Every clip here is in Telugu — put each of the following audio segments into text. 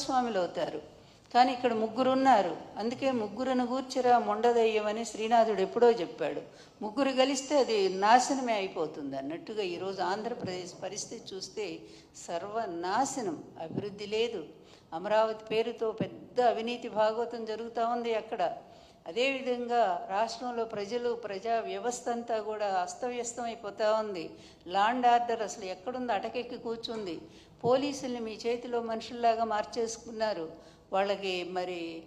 భాగస్వాములు అవుతారు కానీ ఇక్కడ ముగ్గురు ఉన్నారు అందుకే ముగ్గురును కూర్చురా మొండదయ్యమని శ్రీనాథుడు ఎప్పుడో చెప్పాడు. ముగ్గురు కలిస్తే అది నాశనమే అయిపోతుంది అన్నట్టుగా ఈరోజు ఆంధ్రప్రదేశ్ పరిస్థితి చూస్తే సర్వనాశనం అభివృద్ధి లేదు. అమరావతి పేరుతో పెద్ద అవినీతి భాగవతం జరుగుతూ ఉంది అక్కడ. అదేవిధంగా రాష్ట్రంలో ప్రజలు ప్రజా వ్యవస్థ అంతా కూడా అస్తవ్యస్తం అయిపోతూ ఉంది. లాండ్ ఆర్డర్ అసలు ఎక్కడుందో అటకెక్కి కూర్చుంది. పోలీసుల్ని మీ చేతిలో మనుషుల్లాగా మార్చేసుకున్నారు. వాళ్ళకి మరి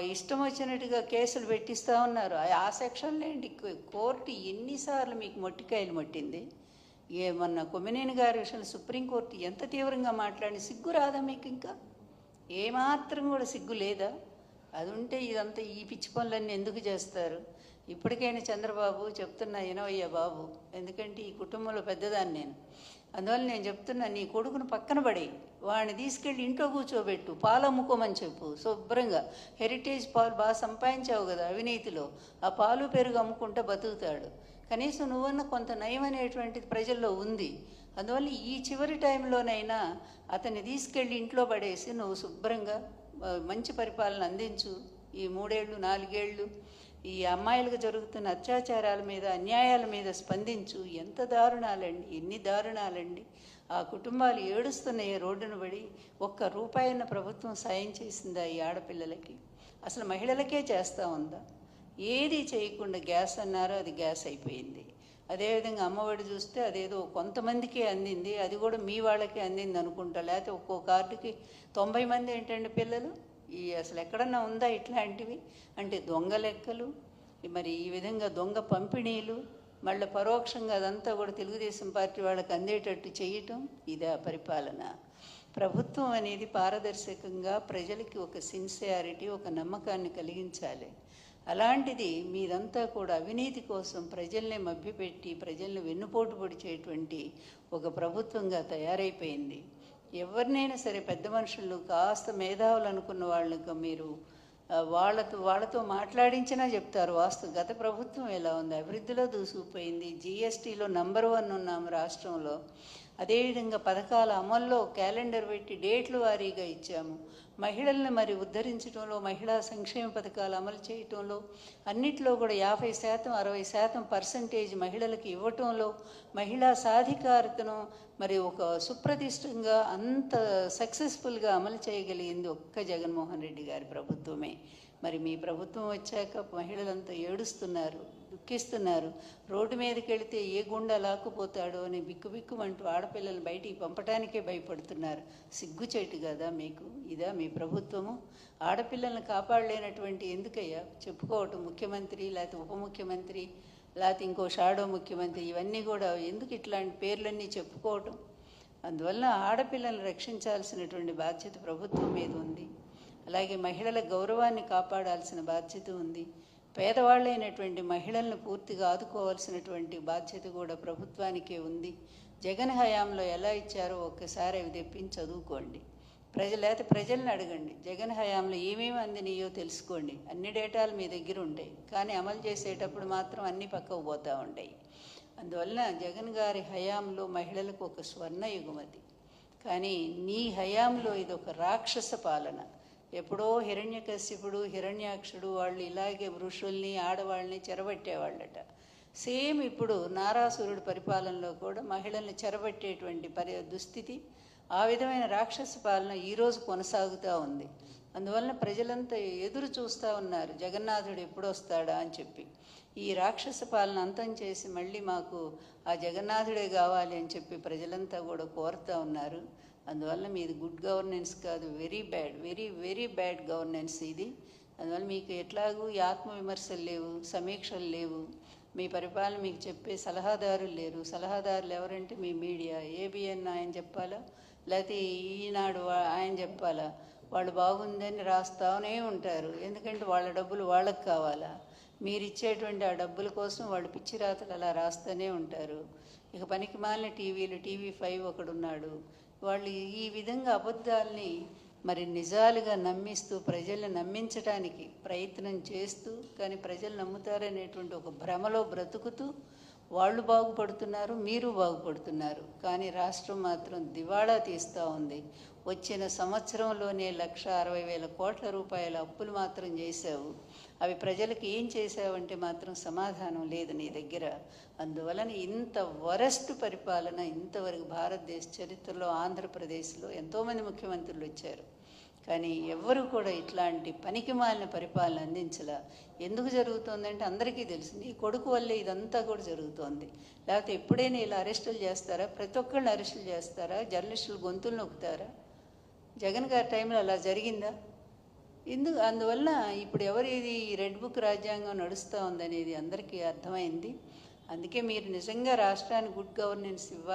ఇష్టం వచ్చినట్టుగా కేసులు పెట్టిస్తూ ఉన్నారు. ఆ- ఆ సెక్షన్లో ఏంటి? కో- కోర్టు ఎన్నిసార్లు మీకు మొట్టికాయలు మట్టింది? ఏమన్నా మొన్న కొమ్మినేని గారి విషయంలో సుప్రీంకోర్టు ఎంత తీవ్రంగా మాట్లాడి సిగ్గు రాదా మీకు ఇంకా? ఏమాత్రం కూడా సిగ్గు లేదా? అది ఉంటే ఇదంతా ఈ పిచ్చి పనులన్నీ ఎందుకు చేస్తారు? ఇప్పటికైనా చంద్రబాబు చెప్తున్నా ఇనవయ్య బాబు. ఎందుకంటే ఈ కుటుంబంలో పెద్దదాన్ని నేను. అందువల్ల నేను చెప్తున్నా నీ కొడుకును పక్కన పడి వాడిని తీసుకెళ్ళి ఇంట్లో కూర్చోబెట్టు పాలు అమ్ముకోమని చెప్పు శుభ్రంగా. హెరిటేజ్ పాలు బాగా సంపాదించావు కదా అవినీతిలో. ఆ పాలు పెరుగు అమ్ముకుంటే బతుకుతాడు. కనీసం నువ్వన్న కొంత నయం అనేటువంటిది ప్రజల్లో ఉంది. అందువల్ల ఈ చివరి టైంలోనైనా అతన్ని తీసుకెళ్ళి ఇంట్లో పడేసి నువ్వు శుభ్రంగా మంచి పరిపాలన అందించు. ఈ మూడేళ్ళు నాలుగేళ్ళు ఈ అమ్మాయిలకు జరుగుతున్న అత్యాచారాల మీద అన్యాయాల మీద స్పందించు. ఎంత దారుణాలండి ఎన్ని దారుణాలండి. ఆ కుటుంబాలు ఏడుస్తున్నాయి రోడ్డును పడి. ఒక్క రూపాయిన ప్రభుత్వం సాయం చేసిందా ఈ ఆడపిల్లలకి? అసలు మహిళలకే చేస్తూ ఉందా? ఏది చేయకుండా గ్యాస్ అన్నారో అది గ్యాస్ అయిపోయింది. అదేవిధంగా అమ్మఒడి చూస్తే అదేదో కొంతమందికే అందింది అది కూడా మీ వాళ్ళకే అందింది అనుకుంటా. లేకపోతే ఒక్కో కార్డుకి తొంభై మంది ఏంటండి పిల్లలు? ఈ అసలు ఎక్కడన్నా ఉందా ఇట్లాంటివి? అంటే దొంగ లెక్కలు మరి ఈ విధంగా దొంగ పంపిణీలు మళ్ళీ పరోక్షంగా అదంతా కూడా తెలుగుదేశం పార్టీ వాళ్ళకి అందేటట్టు చేయటం ఇదే పరిపాలన. ప్రభుత్వం అనేది పారదర్శకంగా ప్రజలకి ఒక సిన్సియారిటీ ఒక నమ్మకాన్ని కలిగించాలి. అలాంటిది మీదంతా కూడా అవినీతి కోసం ప్రజల్ని మభ్యపెట్టి ప్రజల్ని వెన్నుపోటు పొడిచేటువంటి ఒక ప్రభుత్వంగా తయారైపోయింది. ఎవరినైనా సరే పెద్ద మనుషులు కాస్త మేధావులు అనుకున్న వాళ్ళకు మీరు వాళ్ళతో వాళ్ళతో మాట్లాడించినా చెప్తారు. వాస్తు గత ప్రభుత్వం ఎలా ఉంది? అభివృద్ధిలో దూసుకుపోయింది. జిఎస్టీలో నంబర్ వన్ ఉన్నాము రాష్ట్రంలో. అదేవిధంగా పథకాల అమల్లో క్యాలెండర్ పెట్టి డేట్లు వారీగా ఇచ్చాము. మహిళల్ని మరి ఉద్ధరించడంలో మహిళా సంక్షేమ పథకాలు అమలు చేయటంలో అన్నిట్లో కూడా యాభై శాతం అరవై శాతం పర్సంటేజ్ మహిళలకు ఇవ్వటంలో మహిళా సాధికారతను మరి ఒక సుప్రతిష్టంగా అంత సక్సెస్ఫుల్గా అమలు చేయగలిగింది ఒక్క జగన్మోహన్ రెడ్డి గారి ప్రభుత్వమే. మరి మీ ప్రభుత్వం వచ్చాక మహిళలంతా ఏడుస్తున్నారు దుఃఖిస్తున్నారు. రోడ్డు మీదకి వెళితే ఏ గుండా లాక్కుపోతాడో అని బిక్కుబిక్కుమంటూ ఆడపిల్లలు బయటికి పంపటానికే భయపడుతున్నారు. సిగ్గుచేటు కదా మీకు? ఇదా మీ ప్రభుత్వము? ఆడపిల్లల్ని కాపాడలేనటువంటి ఎందుకయ్యా? చెప్పుకోవటం ముఖ్యమంత్రి లేకపోతే ఉప ముఖ్యమంత్రి లేకపోతే ఇంకో షాడో ముఖ్యమంత్రి ఇవన్నీ కూడా ఎందుకు ఇట్లాంటి పేర్లన్నీ చెప్పుకోవటం? అందువల్ల ఆడపిల్లల్ని రక్షించాల్సినటువంటి బాధ్యత ప్రభుత్వం మీద ఉంది. అలాగే మహిళల గౌరవాన్ని కాపాడాల్సిన బాధ్యత ఉంది. పేదవాళ్ళైనటువంటి మహిళలను పూర్తిగా ఆదుకోవాల్సినటువంటి బాధ్యత కూడా ప్రభుత్వానికే ఉంది. జగన్ హయాంలో ఎలా ఇచ్చారో ఒక్కసారి అవి తెప్పించి చదువుకోండి. ప్రజలేత ప్రజలను ప్రజల్ని అడగండి. జగన్ హయాంలో ఏమేమి అందినయో తెలుసుకోండి. అన్ని డేటాలు మీ దగ్గర ఉంటాయి. కానీ అమలు చేసేటప్పుడు మాత్రం అన్ని పక్కకు పోతూ ఉంటాయి. అందువలన జగన్ గారి హయాంలో మహిళలకు ఒక స్వర్ణ యుగమది కానీ నీ హయాంలో ఇది ఒక రాక్షస పాలన. ఎప్పుడో హిరణ్యకశ్యపుడు హిరణ్యాక్షుడు వాళ్ళు ఇలాగే ఋషుల్ని ఆడవాళ్ళని చెరబట్టేవాళ్ళట. సేమ్ ఇప్పుడు నారాసురుడి పరిపాలనలో కూడా మహిళల్ని చెరబట్టేటువంటి పరి దుస్థితి ఆ విధమైన రాక్షస పాలన ఈరోజు కొనసాగుతూ ఉంది. అందువలన ప్రజలంతా ఎదురు చూస్తూ ఉన్నారు జగన్నాథుడు ఎప్పుడు వస్తాడా అని చెప్పి. ఈ రాక్షస పాలన అంతం చేసి మళ్ళీ మాకు ఆ జగన్నాథుడే కావాలి అని చెప్పి ప్రజలంతా కూడా కోరుతూ ఉన్నారు. అందువల్ల మీది గుడ్ గవర్నెన్స్ కాదు very bad very very bad governance ఇది. అందువల్ల మీకు ఎట్లాగూ ఈ ఆత్మవిమర్శలు లేవు సమీక్షలు లేవు. మీ పరిపాలన మీకు చెప్పే సలహాదారులు లేరు. సలహాదారులు ఎవరంటే మీ మీడియా ఏబిఎన్ ఆయన చెప్పాలా? లేకపోతే ఈనాడు ఆయన చెప్పాలా? వాళ్ళు బాగుందని రాస్తూనే ఉంటారు. ఎందుకంటే వాళ్ళ డబ్బులు వాళ్ళకి కావాలా? మీరు ఇచ్చేటువంటి ఆ డబ్బుల కోసం వాళ్ళు పిచ్చి రాతలు అలా రాస్తూనే ఉంటారు. ఇక పనికి మాలిన టీవీలు టీవీ ఫైవ్ ఒకడున్నాడు. వాళ్ళు ఈ విధంగా అబద్ధాల్ని మరి నిజాలుగా నమ్మిస్తూ ప్రజల్ని నమ్మించడానికి ప్రయత్నం చేస్తూ కానీ ప్రజలు నమ్ముతారనేటువంటి ఒక భ్రమలో బ్రతుకుతూ వాళ్ళు బాగుపడుతున్నారు మీరు బాగుపడుతున్నారు. కానీ రాష్ట్రం మాత్రం దివాళా తీస్తూ ఉంది. వచ్చిన సంవత్సరంలోనే లక్ష అరవై వేల కోట్ల రూపాయల అప్పులు మాత్రం చేశావు. అవి ప్రజలకు ఏం చేశావంటే మాత్రం సమాధానం లేదు నీ దగ్గర. అందువలన ఇంత వరస్ట్ పరిపాలన ఇంతవరకు భారతదేశ చరిత్రలో ఆంధ్రప్రదేశ్లో ఎంతోమంది ముఖ్యమంత్రులు వచ్చారు. కానీ ఎవ్వరు కూడా ఇట్లాంటి పనికి మాలిన పరిపాలన అందించలా. ఎందుకు జరుగుతోందంటే అందరికీ తెలుసు. నీ కొడుకు వల్లే ఇదంతా కూడా జరుగుతోంది. లేకపోతే ఎప్పుడైనా ఇలా అరెస్టులు చేస్తారా? ప్రతి ఒక్కళ్ళని అరెస్టులు చేస్తారా? జర్నలిస్టులు గొంతులు నొక్కుతారా? జగన్ గారి టైంలో అలా జరిగిందా? ఎందుకు అందువల్ల ఇప్పుడు ఎవరు ఇది ఈ రెడ్ బుక్ రాజ్యాంగం నడుస్తూ ఉందనేది అందరికీ అర్థమైంది. అందుకే మీరు నిజంగా రాష్ట్రానికి గుడ్ గవర్నెన్స్ ఇవ్వాలి.